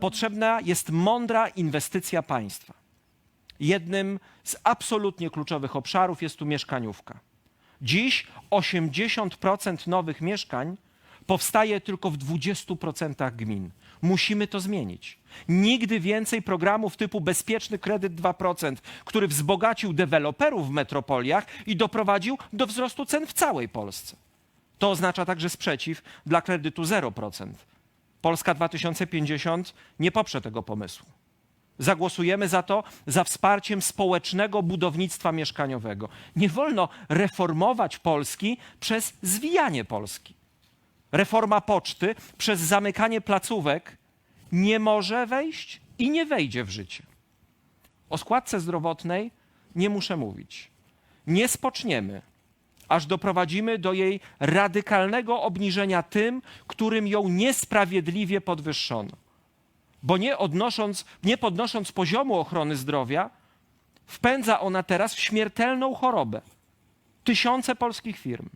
Potrzebna jest mądra inwestycja państwa. Jednym z absolutnie kluczowych obszarów jest tu mieszkaniówka. Dziś 80% nowych mieszkań powstaje tylko w 20% gmin. Musimy to zmienić. Nigdy więcej programów typu bezpieczny kredyt 2%, który wzbogacił deweloperów w metropoliach i doprowadził do wzrostu cen w całej Polsce. To oznacza także sprzeciw dla kredytu 0%. Polska 2050 nie poprze tego pomysłu. Zagłosujemy za to za wsparciem społecznego budownictwa mieszkaniowego. Nie wolno reformować Polski przez zwijanie Polski. Reforma poczty przez zamykanie placówek nie może wejść i nie wejdzie w życie. O składce zdrowotnej nie muszę mówić. Nie spoczniemy, aż doprowadzimy do jej radykalnego obniżenia tym, którym ją niesprawiedliwie podwyższono. Bo nie, odnosząc, nie podnosząc poziomu ochrony zdrowia, wpędza ona teraz w śmiertelną chorobę tysiące polskich firm.